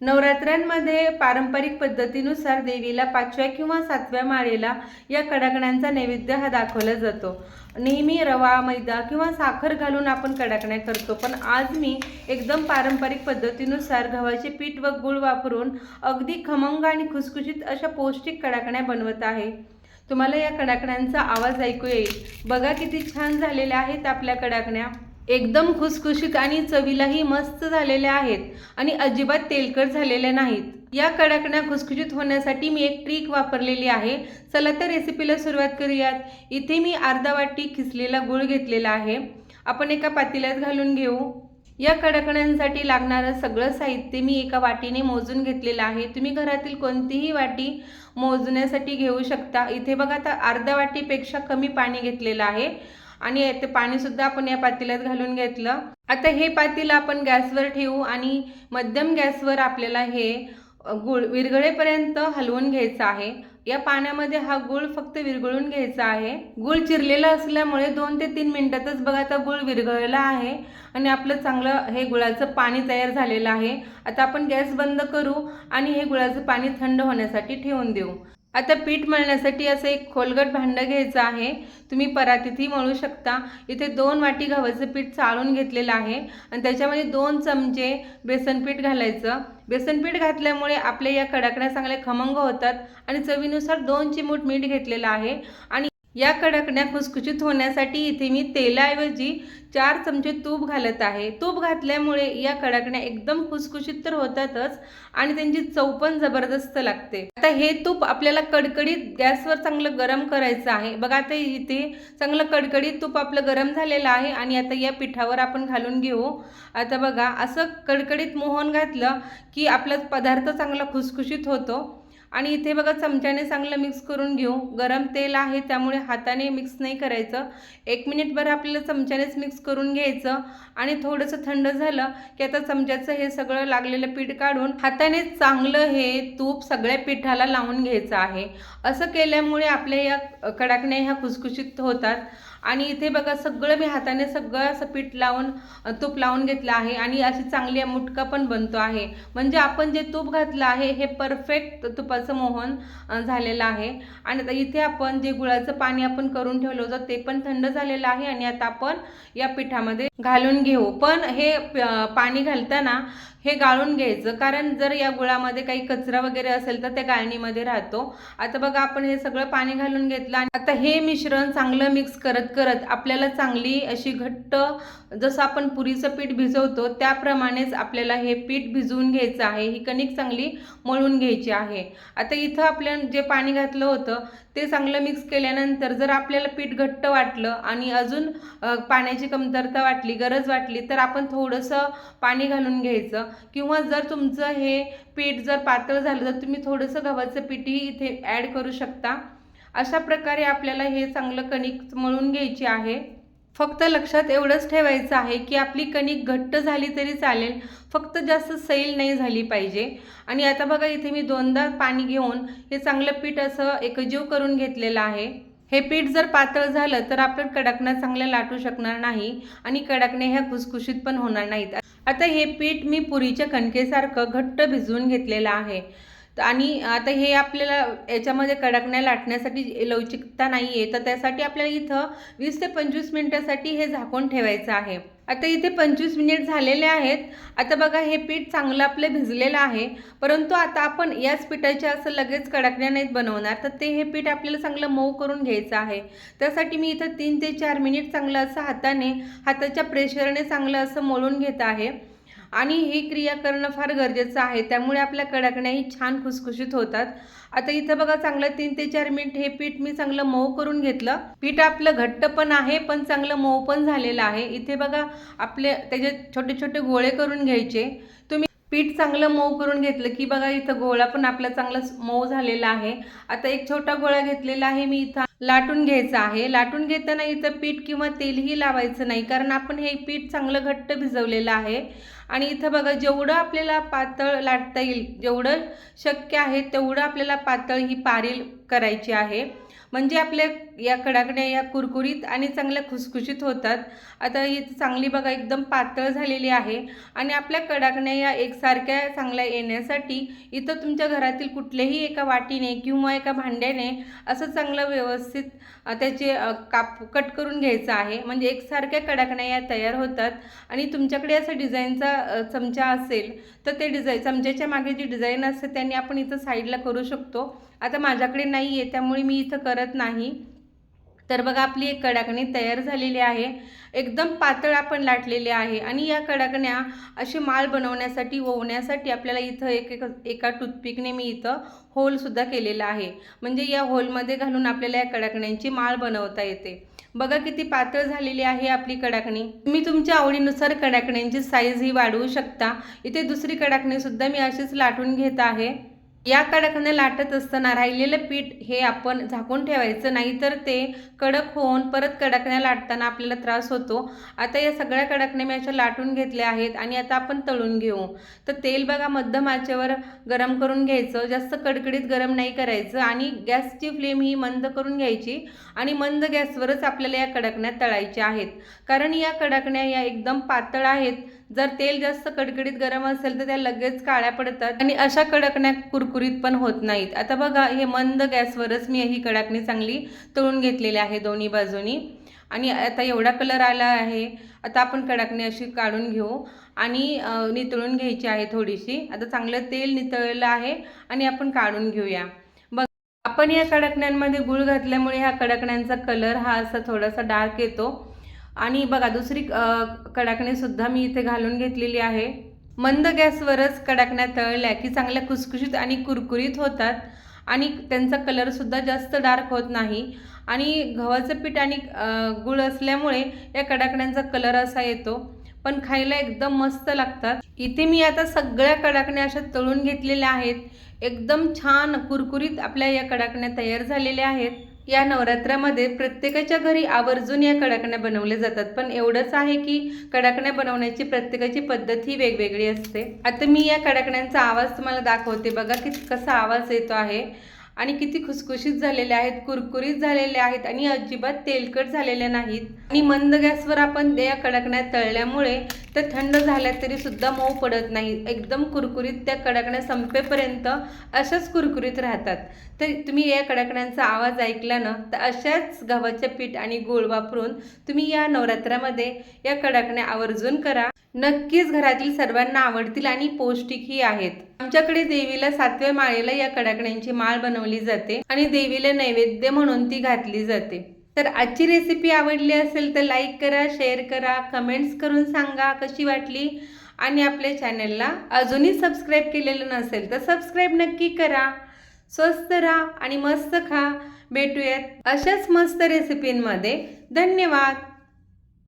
नवरात्रांमध्ये पारंपरिक पद्धतीनुसार देवीला पाचव्या किंवा सातव्या माळेला या कडाकण्यांचा नैवेद्य हा दाखवला जातो. नेहमी रवा मैदा किंवा साखर घालून आपण कडाकण्या करतो पण आज मी एकदम पारंपरिक पद्धतीनुसार गव्हाचे पीठ व गूळ वापरून अगदी खमंग आणि खुसखुशीत अशा पौष्टिक कडाकण्या बनवत आहे. तुम्हाला या कडाकण्यांचा आवाज ऐकू येईल. बघा किती छान झालेल्या आहेत आपल्या कडाकण्या. एकदम खुसखुशीत आणि चवीलाही मस्त झालेल्या आहेत आणि अजिबात तेलकट झालेल्या नाहीत. या कडाकण्या खुसखुशीत होण्यासाठी मी एक ट्रिक वापरलेली आहे. चला तर रेसिपीला सुरुवात करूयात. इथे मी अर्धा वाटी खिसलेला गूळ घेतलेला आहे. आपण एका पातेल्यात घालून घेऊ. या कडकण्यांसाठी लागणारं सगळं साहित्य मी एका वाटीने मोजून घेतलेलं आहे. तुम्ही घरातील कोणतीही वाटी मोजण्यासाठी घेऊ शकता. इथे बघा आता अर्ध्या वाटीपेक्षा कमी पाणी घेतलेलं आहे. आणि ते पाणीसुद्धा आपण या पातेल्यात घालून घेतलं. आता हे पातेलं आपण गॅसवर ठेवू आणि मध्यम गॅसवर आपल्याला हे गुळ विरघळेपर्यंत हलवून घ्यायचं आहे. या पाण्यामध्ये हा गुळ फक्त विरघळून घ्यायचा आहे. गुळ चिरलेला असल्यामुळे दोन ते तीन मिनिटातच बघा आता गुळ विरघळला आहे आणि आपलं चांगलं हे गुळाचं पाणी तयार झालेलं आहे. आता आपण गॅस बंद करू आणि हे गुळाचं पाणी थंड होण्यासाठी ठेवून देऊ. आता पीठ मळण्यासाठी असं एक खोलगट भांडं घ्यायचं आहे. तुम्ही परातीतही मळू शकता. इथे दोन वाटी गव्हाचं पीठ चाळून घेतलेलं आहे. आणि त्याच्यामध्ये दोन चमचे बेसन पीठ घालायचं. बेसन पीठ घातल्यामुळे आपल्या या कडाकड्या चांगल्या खमंग होतात. आणि चवीनुसार दोन चिमूट मीठ घेतलेलं आहे. आणि या कडकण्या खुसखुशीत होण्यासाठी इथे मी तेलाऐवजी चार चमचे तूप घालत आहे. तूप घातल्यामुळे या कडकण्या एकदम खुसखुशीत तर होतातच आणि त्यांची चव पण जबरदस्त लागते. आता हे तूप आपल्याला कडकडीत गॅसवर चांगलं गरम करायचं आहे. बघा आता इथे चांगलं कडकडीत तूप आपलं गरम झालेलं आहे आणि आता या पिठावर आपण घालून घेऊ. आता बघा असं कडकडीत मोहन घातलं की आपला पदार्थ चांगला खुसखुशीत होतो. आणि इथे बघा चमच्याने चांगलं मिक्स करून घेऊ. गरम तेल आहे त्यामुळे हाताने मिक्स नाही करायचं. एक मिनिटभर आपल्याला चमच्यानेच मिक्स करून घ्यायचं. आणि थोडंसं थंड झालं की आता चमच्याचं हे सगळं लागलेलं पीठ काढून हाताने चांगलं हे तूप सगळ्या पिठाला लावून घ्यायचं आहे. असं केल्यामुळे आपल्या या कडाकण्या ह्या खुसखुशीत होतात. आणि इथे बघा सगळं मी हाताने सगळं असं पीठ लावून तूप लावून घेतलं आहे आणि अशी चांगली मुटका पण बनतो आहे. म्हणजे आपण जे तूप घातलं आहे हे परफेक्ट तुपाचं मोहन झालेलं आहे. आणि आता इथे आपण जे गुळाचं पाणी आपण करून ठेवलं होतं ते पण थंड झालेलं आहे आणि आता आपण या पिठामध्ये घालून घेऊ. पण हे पाणी घालताना हे गाळून घ्यायचं. कारण जर या गुळामध्ये काही कचरा वगैरे असेल तर त्या गाळणीमध्ये राहतो. आता बघा आपण हे सगळं पाणी घालून घेतलं आणि आता हे मिश्रण चांगलं मिक्स करत करत आपल्याला चांगली अशी घट्ट जसं आपण पुरीचं पीठ भिजवतो त्याप्रमाणेच आपल्याला हे पीठ भिजवून घ्यायचं आहे. ही कणिक चांगली मळून घ्यायची आहे. आता इथं आपल्या जे पाणी घातलं होतं ते चांगलं मिक्स केल्यानंतर जर आपल्याला पीठ घट्ट वाटलं आणि अजून पाण्याची कमतरता वाटली गरज वाटली तर आपण थोडंसं पाणी घालून घ्यायचं. किंवा जर तुमचं हे पीठ जर पातळ झालं तर तुम्ही थोडंसं गव्हाचं पीठही इथे ॲड करू शकता. अशा प्रकारे आपल्याला हे चांगलं कणिक मळून घ्यायची आहे. फक्त लक्षात एवढंच ठेवायचं आहे की आपली कणिक घट्ट झाली तरी चालेल फक्त जास्त सैल नाही झाली पाहिजे. आणि आता बघा इथे मी दोनदा पाणी घेऊन हे चांगलं पीठ असं एकजीव करून घेतलेलं आहे. हे पीठ जर पातळ झालं तर आपण कडकण्या चांगल्या लाटू शकणार नाही आणि कडकणे ह्या खुसखुशीत पण होणार नाहीत. आता हे पीठ मी पुरीच्या कणकेसारखं घट्ट भिजवून घेतलेलं आहे. आणि आता हे आपल्याला याच्यामध्ये कडकण्या लाटण्यासाठी लवचिकता नाही आहे तर त्यासाठी आपल्याला इथं वीस ते पंचवीस मिनटासाठी हे झाकून ठेवायचं आहे. आता इथे पंचवीस मिनिट झालेले आहेत. आता बघा हे पीठ चांगलं आपलं भिजलेलं आहे. परंतु आता आपण याच पिठाच्या असं लगेच कडकण्या नाहीत बनवणार. तर ते हे पीठ आपल्याला चांगलं मऊ करून घ्यायचं आहे. त्यासाठी मी इथं तीन ते चार मिनिट चांगलं असं हाताने हाताच्या प्रेशरने चांगलं असं मळून घेत आहे. आणि ही क्रिया करणं फार गरजेचं आहे. त्यामुळे आपल्या कडाकण्याही छान खुसखुशीत होतात. आता इथं बघा चांगलं तीन ते चार मिनिट हे पीठ मी चांगलं मऊ करून घेतलं. पीठ आपलं घट्ट पण आहे पण चांगलं मऊ पण झालेलं आहे. इथे बघा आपले त्याचे छोटे छोटे गोळे करून घ्यायचे. तुम्ही पीठ चांगलं मऊ करून घेतलं की बघा इथं गोळा पण आपला चांगला मऊ झालेला आहे. आता एक छोटा गोळा घेतलेला आहे मी इथं लाटून घ्यायचं आहे. लाटून घेताना इथं पीठ किंवा तेलही लावायचं नाही कारण आपण हे पीठ चांगलं घट्ट भिजवलेलं आहे. आणि इथं बघा जेवढं आपल्याला पातळ लाटता येईल जेवढं शक्य आहे तेवढं आपल्याला पातळ ही पारील करायची आहे. म्हणजे आपल्या या कडाकण्या या कुरकुरीत आणि चांगल्या खुसखुशीत होतात. आता ही चांगली बघा एकदम पातळ झालेली आहे. आणि आपल्या कडाकण्या या एकसारख्या चांगल्या येण्यासाठी इथं तुमच्या घरातील कुठल्याही एका वाटीने किंवा एका भांड्याने असं चांगलं व्यवस्थित त्याचे काप कट करून घ्यायचं आहे. म्हणजे एकसारख्या कडाकण्या या तयार होतात. आणि तुमच्याकडे असा डिझाईनचा चमचा असेल तर ते डिझाईन चमच्याच्या मागे जी डिझाईन असते त्यांनी आपण इथं साईडला करू शकतो. आता माझ्याकडे नाही आहे त्यामुळे मी इथं करत नाही. तर बघा आपली एक कडाकणी तयार झालेली आहे. एकदम पातळ आपण लाटलेली आहे आणि या कडाकण्या अशी माळ बनवण्यासाठी ओवण्यासाठी आपल्याला इथं एक एक एका टूथपिकने मी इथं होलसुद्धा केलेला आहे. म्हणजे या होलमध्ये घालून आपल्याला या कडाकण्यांची माळ बनवता येते. बघा किती पातळ झालेली आहे आपली कडाकणी. तुम्ही तुमच्या आवडीनुसार कडाकण्यांची साईज ही वाढवू शकता. इथे दुसरी कडाकणीसुद्धा मी अशीच लाटून घेत आहे. या कडकनं लाटत असताना राहिलेलं पीठ हे आपण झाकून ठेवायचं नाहीतर ते कडक होऊन परत कडकण्या लाटताना आपल्याला त्रास होतो. आता या सगळ्या कडकने मी अशा लाटून घेतल्या आहेत आणि आता आपण तळून घेऊ. तर तेल बघा मध्यम आचेवर गरम करून घ्यायचं जास्त कडकडीत गरम नाही करायचं आणि गॅसची फ्लेम ही मंद करून घ्यायची आणि मंद गॅसवरच आपल्याला या कडकण्या तळायच्या आहेत. कारण या कडकण्या या एकदम पातळ आहेत जर तेल जास्त कडकडीत गरम असेल तर त्या लगेच काळ्या पडतात. आणि अशा कडकण्या कुरकुरीत पण होत नाहीत. आता बघा हे मंद गॅसवरच मी ही कडाकणी चांगली तळून घेतलेली आहे दोन्ही बाजूनी. आणि आता एवढा कलर आला आहे. आता आपण कडाकणी अशी काढून घेऊ. आणि नितळून घ्यायची आहे थोडीशी. आता चांगलं तेल नितळलेलं आहे आणि आपण काढून घेऊया. बघ आपण या कडकण्यांमध्ये गुळ घातल्यामुळे ह्या कडकण्यांचा कलर हा असा थोडासा डार्क येतो. आणि बघा दुसरी कडाकणीसुद्धा मी इथे घालून घेतलेली आहे. मंद गॅसवरच कडाकण्या तळल्या की चांगल्या खुसखुशीत आणि कुरकुरीत होतात आणि त्यांचा कलरसुद्धा जास्त डार्क होत नाही. आणि गव्हाचं पीठ आणि गुळ असल्यामुळे या कडाकण्यांचा कलर असा येतो पण खायला एकदम मस्त लागतात. इथे मी आता सगळ्या कडाकण्या अशा तळून घेतलेल्या आहेत. एकदम छान कुरकुरीत आपल्या या कडाकण्या तयार झालेल्या आहेत. या नवरात्रामध्ये प्रत्येकाच्या घरी आवर्जून या कडाकण्या बनवल्या जातात. पण एवढंच आहे की कडाकण्या बनवण्याची प्रत्येकाची पद्धत ही वेगवेगळी असते. आता मी या कडाकण्यांचा आवाज तुम्हाला दाखवते. बघा की कसा आवाज येतो आहे. आणि किती खुसखुशीत झालेले आहेत कुरकुरीत झालेले आहेत आणि अजिबात तेलकट झालेल्या नाहीत. आणि मंद गॅसवर आपण त्या कडकण्या तळल्यामुळे त्या थंड झाल्या तरी सुद्धा मऊ पडत नाही. एकदम कुरकुरीत त्या कडकण्या संपेपर्यंत अशाच कुरकुरीत राहतात. तर तुम्ही या कडकण्यांचा आवाज ऐकला ना तर अशाच गव्हाचे पीठ आणि गोळ वापरून तुम्ही या नवरात्रामध्ये या कडकण्या आवर्जून करा. नक्कीच घरातील सर्वांना आवडतील आणि पौष्टिकही आहेत. आमच्याकडे देवीला सातव्या माळेला या कडाकण्यांची माळ बनवली जाते आणि देवीला नैवेद्य म्हणून ती घातली जाते. तर आजची रेसिपी आवडली असेल तर लाईक करा शेअर करा कमेंट्स करून सांगा कशी वाटली. आणि आपल्या चॅनलला अजूनही सबस्क्राईब केलेलं नसेल तर सबस्क्राईब नक्की करा. स्वस्त राहा आणि मस्त खा. भेटूयात अशाच मस्त रेसिपींमध्ये धन्यवाद.